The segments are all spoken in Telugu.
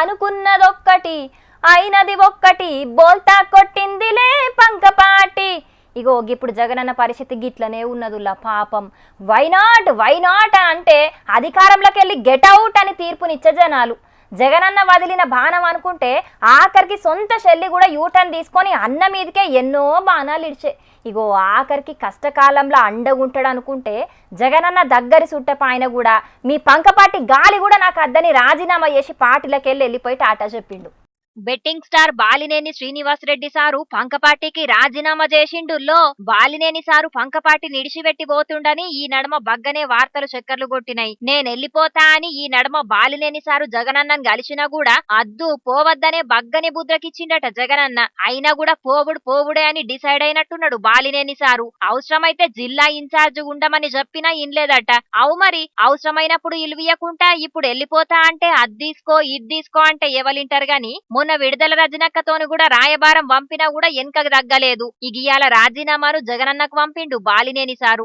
అనుకున్నదొక్కటి అయినది ఒక్కటి బోల్తా కొట్టిందిలే పంకపాటి ఇగో ఇప్పుడు జగనన్న పరిస్థితి గిట్లనే ఉన్నదుల్లా పాపం. వైనాట్ వైనాట్ అంటే అధికారంలోకి వెళ్ళి గెట్ అవుట్ అని తీర్పునిచ్చే జనాలు. జగనన్న వదిలిన బాణం అనుకుంటే ఆఖరికి సొంత శల్లి కూడా యూటర్న్ తీసుకొని అన్న మీదకే ఎన్నో బాణాలు ఇడిచే. ఇగో ఆఖరికి కష్టకాలంలో అండగుంటాడు అనుకుంటే జగనన్న దగ్గరి సుట్టపాయన కూడా మీ పంకపాటి గాలి కూడా నాకు అద్దని రాజీనామా చేసి పార్టీలకెళ్ళి వెళ్ళిపోయి టాటా చెప్పిండు. Betting star Balineni Srinivas Reddy sir పంకపాటికి రాజీనామా చేసిండుల్లో బాలినేని సారు పంకపాటి నిడిచిపెట్టి పోతుండని ఈ నడమ బగ్గనే వార్తలు చక్కర్లు కొట్టినాయి. నేను వెళ్ళిపోతా అని ఈ నడమ బాలినేని సారు జగనన్నను కలిసినా కూడా అద్దు పోవద్దనే బగ్గని బుద్రకిచ్చిండట జగనన్న. అయినా కూడా పోవుడు పోవుడే అని డిసైడ్ అయినట్టున్నాడు బాలినేని సారు. అవసరమైతే జిల్లా ఇన్ఛార్జ్ ఉండమని చెప్పినా ఇన్లేదట. అవు మరి అవసరమైనప్పుడు ఇల్వియకుంటా ఇప్పుడు వెళ్ళిపోతా అంటే అది తీసుకో ఇది తీసుకో అంటే ఎవలింటారు గాని మొన్న విడుదల రజనక్కతోను కూడా రాయబారం పంపినా కూడా వెనకకు తగ్గలేదు. ఇగియాల రాజీనామాను జగనన్నకు పంపిండు బాలినేని సారు.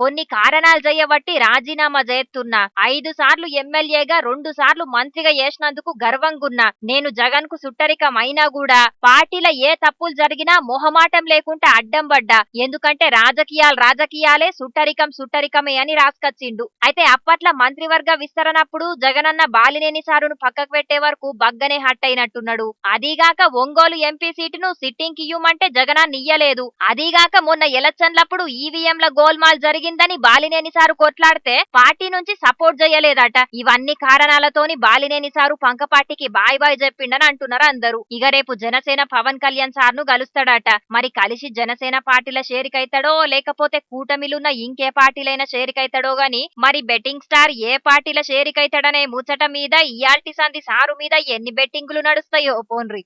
కొన్ని కారణాలు చేయబట్టి రాజీనామా చేస్తున్నా. ఐదు సార్లు ఎమ్మెల్యేగా రెండు సార్లు మంత్రిగా చేసినందుకు గర్వంగున్నా. నేను జగన్కు సుట్టరికం అయినా కూడా పార్టీల ఏ తప్పులు జరిగినా మొహమాటం లేకుండా అడ్డం పడ్డా. ఎందుకంటే రాజకీయాలు రాజకీయాలే సుట్టరికం సుట్టరికమే అని రాసుకొచ్చిండు. అయితే అప్పట్లో మంత్రివర్గ విస్తరణప్పుడు జగనన్న బాలినేని సారును పక్కకు పెట్టే వరకు బగ్గనే హట్ అయినట్టున్నాడు. అదీగాక ఒంగోలు ఎంపీ సీటును సిట్టింగ్కి ఇయ్యమంటే జగనన్న ఇయ్యలేదు. అదీగాక మొన్న ఎలక్షన్లప్పుడు ఈవీఎంల గోల్మాల్ జరిగిందని బాలినేని సారు కొట్లాడితే పార్టీ నుంచి సపోర్ట్ చేయలేదట ఇవన్నీ కారణాలతోని బాలినేని సారు పంకపాటికి బాయ్ బాయ్ చెప్పిండని అంటున్నారు అందరూ. ఇక రేపు జనసేన పవన్ కళ్యాణ్ సార్ను కలుస్తాడట మరి కలిసి జనసేన పార్టీల షేరికైతాడో లేకపోతే కూటమిలున్న ఇంకే పార్టీలైన షేరికైతాడో గాని మరి బెట్టింగ్ స్టార్ ఏ పార్టీల షేరికైతాడనే ముచ్చట మీద ఇయాల్టి సంధి సారు మీద ఎన్ని బెట్టింగులు నడుస్తాయో పోన్రి.